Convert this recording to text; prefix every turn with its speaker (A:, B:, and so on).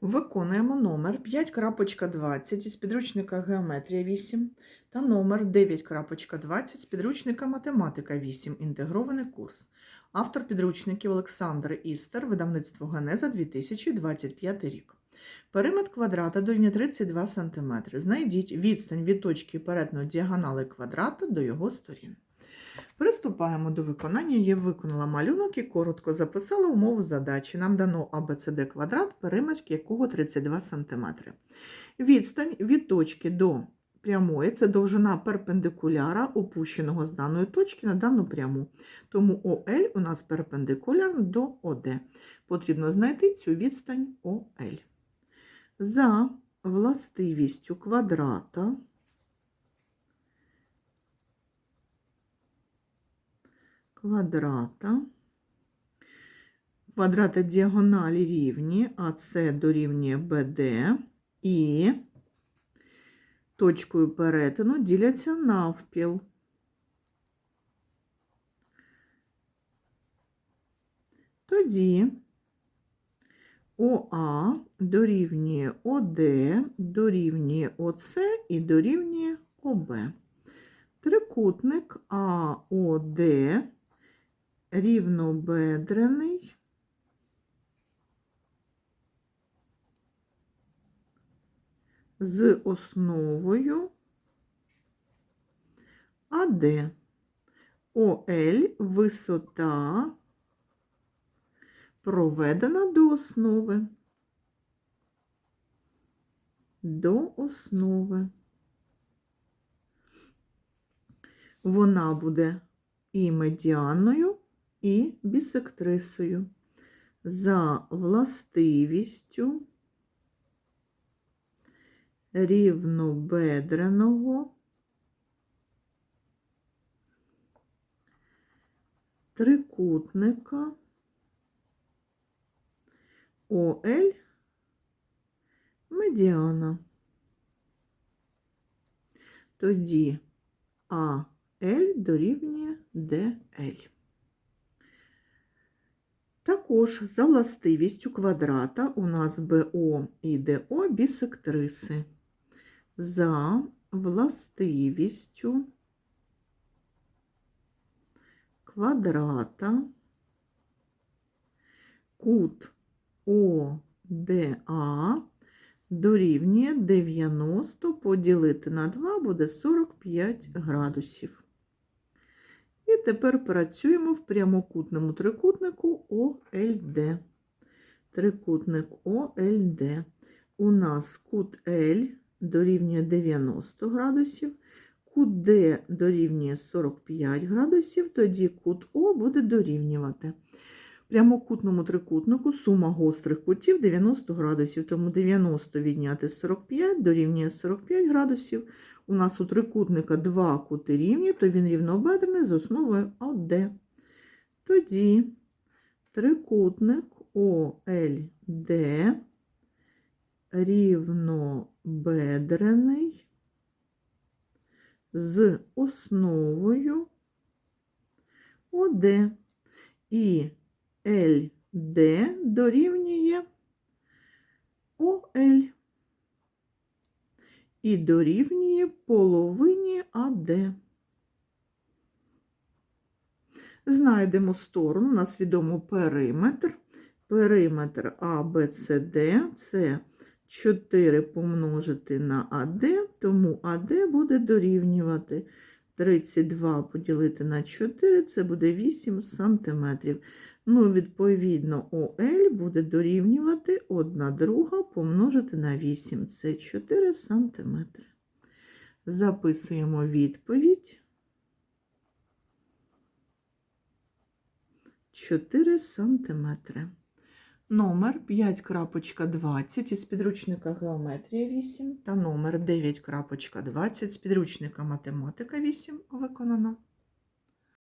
A: Виконуємо номер 5.20 із підручника Геометрія 8 та номер 9.20 з підручника Математика 8. Інтегрований курс. Автор підручників Олександр Істер, видавництво Генеза 2025 рік. Периметр квадрата дорівнює 32 см. Знайдіть відстань від точки перетину діагонали квадрата до його сторін. Приступаємо до виконання. Я виконала малюнок і коротко записала умову задачі. Нам дано ABCD квадрат, периметр якого 32 см. Відстань від точки до прямої це довжина перпендикуляра, опущеного з даної точки на дану пряму. Тому ОЛ у нас перпендикулярно до ОД. Потрібно знайти цю відстань ОЛ. За властивістю квадрата квадрата. Квадрати діагоналі рівні, а це дорівнює БД і точкою перетину діляться навпіл. Тоді ОА дорівнює ОД, дорівнює ОС і дорівнює ОБ. Трикутник АОД рівнобедрений з основою АД. ОЛ висота проведена до основи. До основи. Вона буде і медіаною, і бісектрисою. За властивістю рівнобедреного трикутника ОЛ медіана. Тоді АЛ дорівнює ДЛ. Також за властивістю квадрата у нас БО і ДО бісектриси. За властивістю квадрата кут ОДА дорівнює 90 поділити на 2 буде 45 градусів. І тепер працюємо в прямокутному трикутнику ОЛД. Трикутник ОЛД. У нас кут L дорівнює 90 градусів, кут D дорівнює 45 градусів, тоді кут О буде дорівнювати. В прямокутному трикутнику сума гострих кутів 90 градусів, тому 90 відняти 45 дорівнює 45 градусів. У нас у трикутника два кути рівні, то він рівнобедрений з основою ОД. Тоді трикутник ОЛД рівнобедрений з основою ОД. І ЛД дорівнює ОЛ і дорівнює половині АД. Знайдемо сторону, у нас відомо периметр. Периметр АБЦД це 4 помножити на АД, тому АД буде дорівнювати 32 поділити на 4, це буде 8 сантиметрів. Ну, відповідно, ОЛ буде дорівнювати 1 друга помножити на 8, це 4 сантиметри. Записуємо відповідь. 4 см. Номер 5.20 із підручника Геометрія 8 та номер 9.20 з підручника Математика 8 виконано.